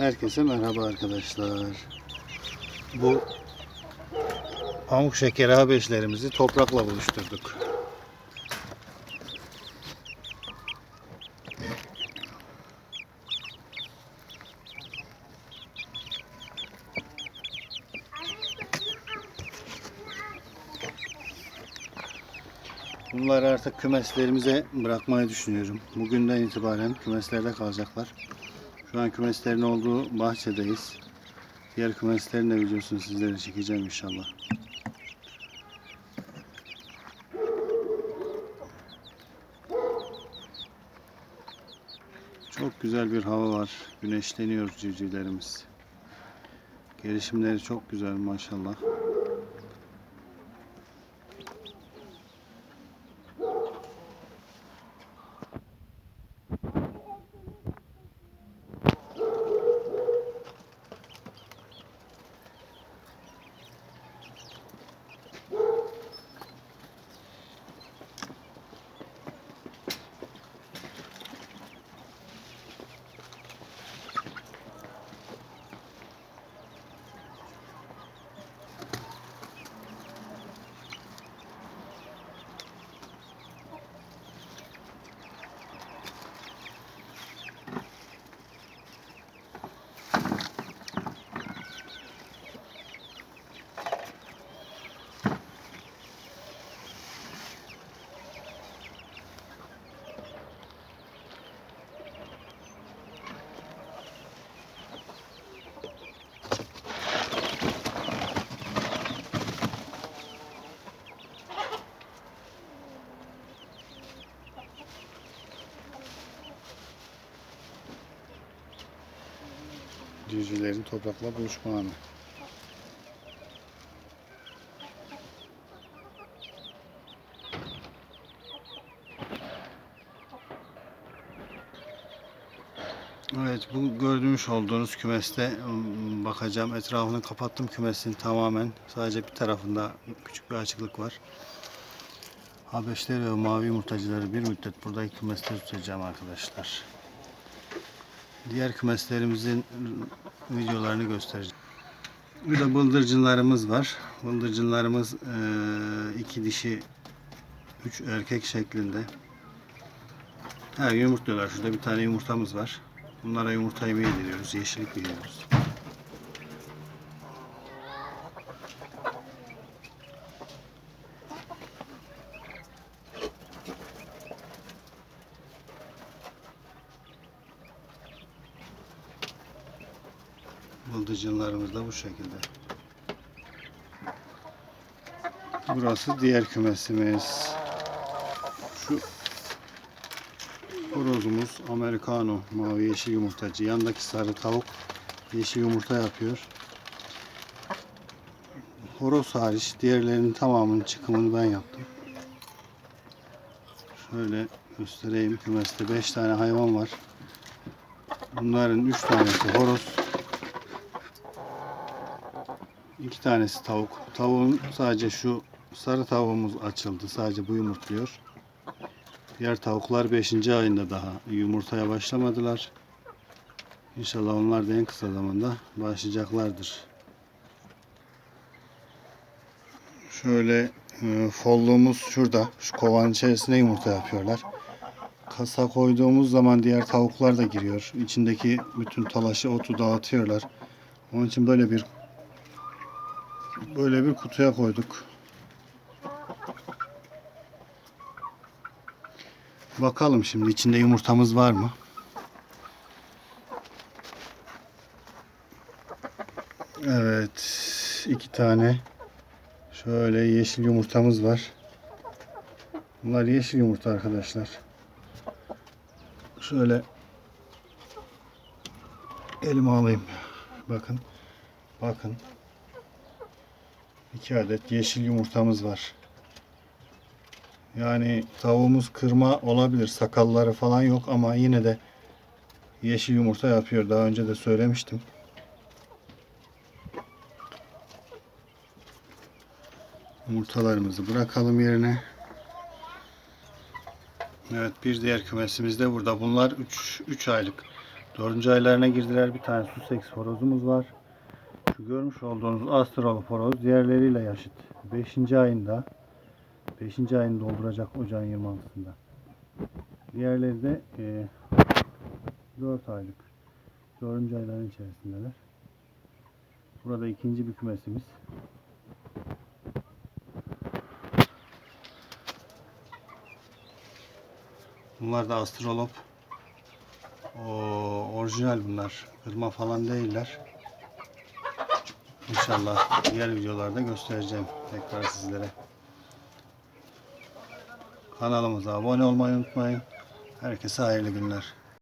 Herkese merhaba arkadaşlar. Bu pamuk şekeri habeşlerimizi toprakla buluşturduk. Bunları artık kümeslerimize bırakmayı düşünüyorum. Bugünden itibaren kümeslerde kalacaklar. Şu an kümeslerin olduğu bahçedeyiz. Diğer kümeslerin de videosunu sizlere çekeceğim inşallah. Çok güzel bir hava var. Güneşleniyor civcivlerimiz. Gelişimleri çok güzel maşallah. Civcivlerin toprakla buluşma anı. Evet bu gördüğünüz olduğunuz kümeste ım, bakacağım. Etrafını kapattım kümesin tamamen. Sadece bir tarafında küçük bir açıklık var. Habeşleri ve mavi yumurtacıları bir müddet buradaki kümeste tutacağım arkadaşlar. Diğer kümeslerimizin videolarını göstereceğim. Burada bıldırcınlarımız var. Bıldırcınlarımız eee, iki dişi, üç erkek şeklinde. Gün yumurtluyorlar. Şurada bir tane yumurtamız var. Bunlara yumurta yemeği yediriyoruz. Yeşillik veriyoruz. Bıldırcınlarımız da bu şekilde. Burası diğer kümesimiz. Şu horozumuz Americano mavi yeşil yumurtacı. Yandaki sarı tavuk yeşil yumurta yapıyor. Horoz hariç diğerlerinin tamamının çıkımını ben yaptım. Şöyle göstereyim. Kümeste 5 tane hayvan var. Bunların 3 tanesi horoz. İki tanesi tavuk. Tavuğun sadece şu sarı tavuğumuz açıldı. Sadece bu yumurtluyor. Diğer tavuklar 5. ayında daha yumurtaya başlamadılar. İnşallah onlar da en kısa zamanda başlayacaklardır. Şöyle e, folluğumuz şurada. Şu kovanın içerisine yumurta yapıyorlar. Kasa koyduğumuz zaman diğer tavuklar da giriyor. İçindeki bütün talaşı otu dağıtıyorlar. Onun için böyle bir böyle bir kutuya koyduk. Bakalım şimdi içinde yumurtamız var mı? Evet. iki tane şöyle yeşil yumurtamız var. Bunlar yeşil yumurta arkadaşlar. Şöyle elime alayım. Bakın. Bakın. İki adet yeşil yumurtamız var. Yani tavuğumuz kırma olabilir. Sakalları falan yok ama yine de yeşil yumurta yapıyor. Daha önce de söylemiştim. Yumurtalarımızı bırakalım yerine. Evet bir diğer kümesimiz de burada. Bunlar 3 3 aylık. Dördüncü aylarına girdiler. Bir tane Sussex horozumuz var. Görmüş olduğunuz Astralop horoz diğerleriyle yaşıt. Beşinci ayında Beşinci ayını dolduracak ocağın 26'sında. Diğerleri de e, 4 aylık. 4. ayların içerisindeler. Burada ikinci bir kümesimiz. Bunlar da astrolop. O orijinal bunlar. Kırma falan değiller. İnşallah diğer videolarda göstereceğim tekrar sizlere. Kanalımıza abone olmayı unutmayın. Herkese hayırlı günler.